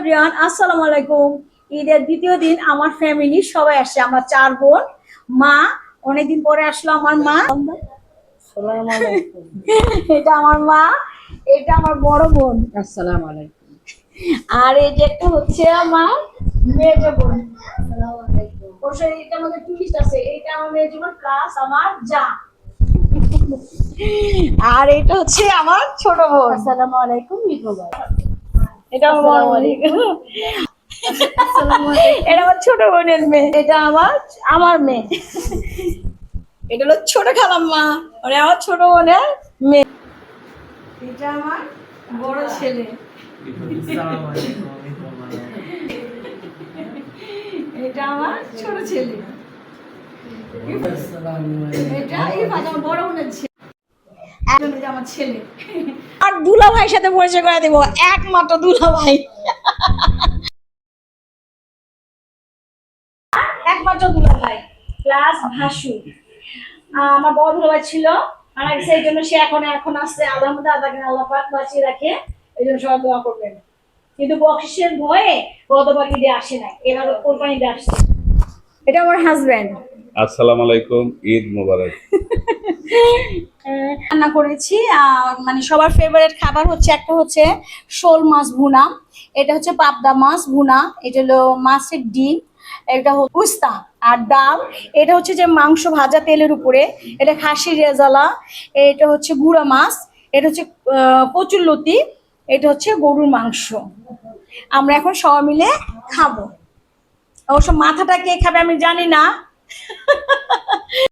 Everyone আসসালামু আলাইকুম। ঈদের দ্বিতীয় দিন আমার ফ্যামিলি সবাই আসছে আমরা চার বোন মা অনেকদিন পরে আসলো আমার মা। এটা আমার মা এটা আমার বড় বোন। আসসালামু আলাইকুম। আর এই যে একটা হচ্ছে আমার মেজ বোন। ওর সাথে এটা আমাদের টুরিস্ট আছে এটা আমার মেজ বোন প্লাস আমার যা। আর এটা হচ্ছে আমার ছোট বোন। আসসালামু আলাইকুম মিঠু এটা আমার এটা আমার ছোট বোনের মেয়ে। এটা আমার আমার মেয়ে। এটা হলো ছোট খালাম্মা। মানে আমার ছোট বোনের মেয়ে। এটা আমার বড় ছেলে। এটা আমার ছোট ছেলে। এটা এই বড় বোনের ছেলে। আমার ছেলে। আর দুলা ভাইয়ের সাথে পরিচয় করে দেবো একমাত্র দুলা ভাই একমাত্র দুলা ভাই প্লাস ভাসু আমার বড় দুলা ভাই ছিল মারা গেছে এই জন্য সে এখন এখন আসছে। আলহামদুলিল্লাহ আদাকে আল্লাহ পাক বাঁচিয়ে রাখে। এই জন্য সবাই দোয়া করবেন। কিন্তু বকশিসের ভয়ে গতবার ঈদে আসে নাই। এবার কোরবানিতে আসছে। এটা আমার হাজব্যান্ড আসসালামু আলাইকুম ঈদ মোবারক। রান্না করেছি মানে সবার ফেভারিট খাবার হচ্ছে, একটা হচ্ছে শোল মাছ ভুনা, এটা হচ্ছে পাবদা মাছ ভুনা, এটা হলো মাছের ডিম, এটা উস্তা আর ডাল, এটা হচ্ছে যে মাংস ভাজা তেলের উপরে, এটা খাসির রেজালা, এটা হচ্ছে গুঁড়া মাছ, এটা হচ্ছে কচুর লতি, এটা হচ্ছে গরুর মাংস। আমরা এখন সবাই মিলে খাব। অবশ্য মাথাটা কে খাবে আমি জানি না।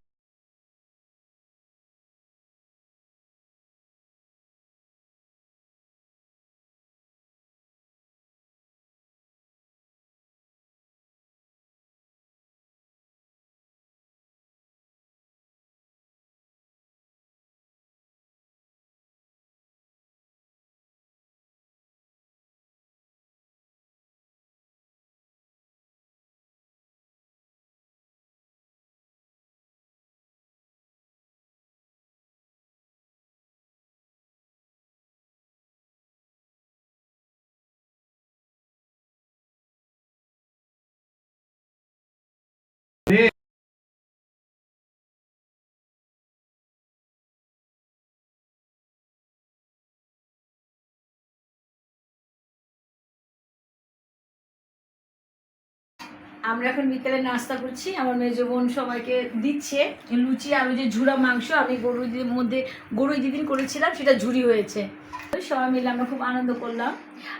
আমরা এখন বিকেলে নাস্তা করছি, আমার মেজো বোন সবাইকে দিচ্ছে। লুচি আর ওই যে ঝুড়া মাংস, আমি গরু দিয়ে- মধ্যে গরু যেদিন করেছিলাম সেটা ঝুড়ি হয়েছে। সবাই মিলে আমরা খুব আনন্দ করলাম।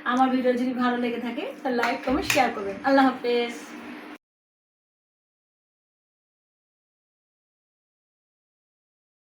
আমার ভিডিও যদি ভালো লেগে থাকে, তাহলে লাইক কমেন্ট শেয়ার করবেন। আল্লাহ হাফেজ।